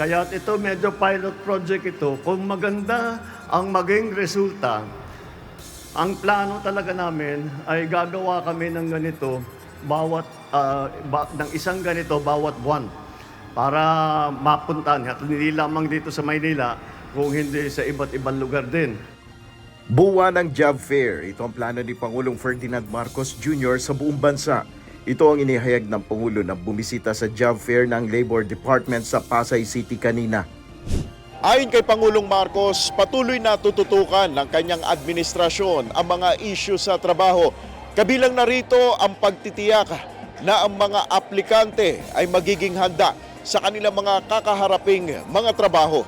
Kaya ito medyo pilot project ito. Kung maganda ang maging resulta, ang plano talaga namin ay gagawa kami ng ganito bawat ah, ba- ng isang ganito bawat buwan para mapuntahan at hindi lamang dito sa Maynila kung hindi sa iba't ibang lugar din. Buwan ng job fair. Ito ang plano ni Pangulong Ferdinand Marcos Jr. sa buong bansa. Ito ang inihayag ng Pangulo na bumisita sa job fair ng Labor Department sa Pasay City kanina. Ayon kay Pangulong Marcos, patuloy na tututukan ng kanyang administrasyon ang mga issue sa trabaho. Kabilang na rito ang pagtitiyak na ang mga aplikante ay magiging handa sa kanilang mga kakaharaping mga trabaho.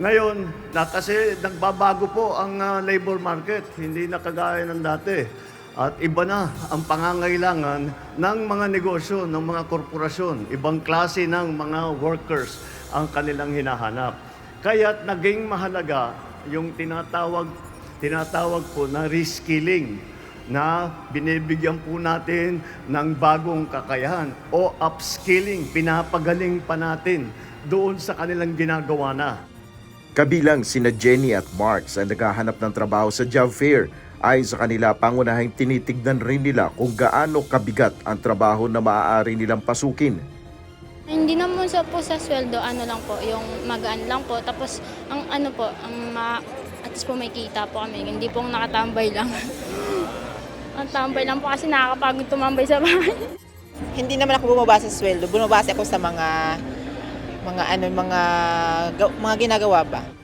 Ngayon, na kasi nagbabago po ang ah, labor market, hindi na kagaya ng dati. At iba na ang pangangailangan ng mga negosyo, ng mga korporasyon. Ibang klase ng mga workers ang kanilang hinahanap. Kaya't naging mahalaga yung tinatawag, tinatawag po na reskilling na binibigyan po natin ng bagong kakayahan o upskilling, pinapagaling pa natin doon sa kanilang ginagawa na. Kabilang sina Jenny at Mark sa naghahanap ng trabaho sa job fair. Ayon sa kanila, pangunahing tinitignan rin nila kung gaano kabigat ang trabaho na maaari nilang pasukin. Hindi naman sa po sa sweldo, ano lang po, yung magaan lang po. Tapos, ang ano po, ang ma, at least po may kita po kami. Hindi po nakatambay lang. ang tambay lang po kasi nakakapagod tumambay sa bahay. hindi naman ako bumabasa sa sweldo. Bumabasa ako sa mga mga ano mga mga ginagawa ba.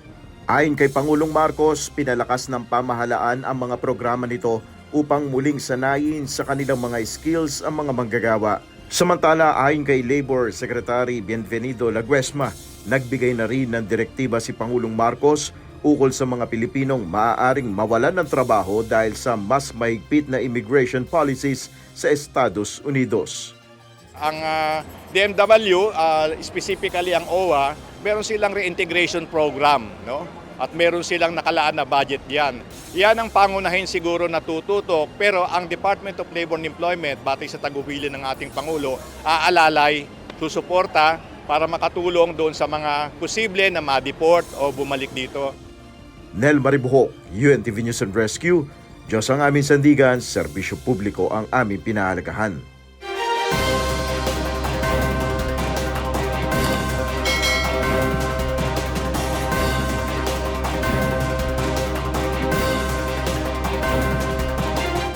Ayon kay Pangulong Marcos, pinalakas ng pamahalaan ang mga programa nito upang muling sanayin sa kanilang mga skills ang mga manggagawa. Samantala, ayon kay Labor Secretary Bienvenido Laguesma, nagbigay na rin ng direktiba si Pangulong Marcos ukol sa mga Pilipinong maaaring mawalan ng trabaho dahil sa mas mahigpit na immigration policies sa Estados Unidos. Ang ah, DMW, ah, specifically ang OWA, meron silang reintegration program, no? At meron silang nakalaan na budget diyan. Yan ang pangunahin siguro na tututok, pero ang Department of Labor and Employment, batay sa tagubilin ng ating Pangulo, aalalay, susuporta para makatulong doon sa mga posible na ma-deport o bumalik dito. Nel Maribuho, UNTV News and Rescue, Diyos ang aming sandigan, serbisyo publiko ang aming pinahalagahan.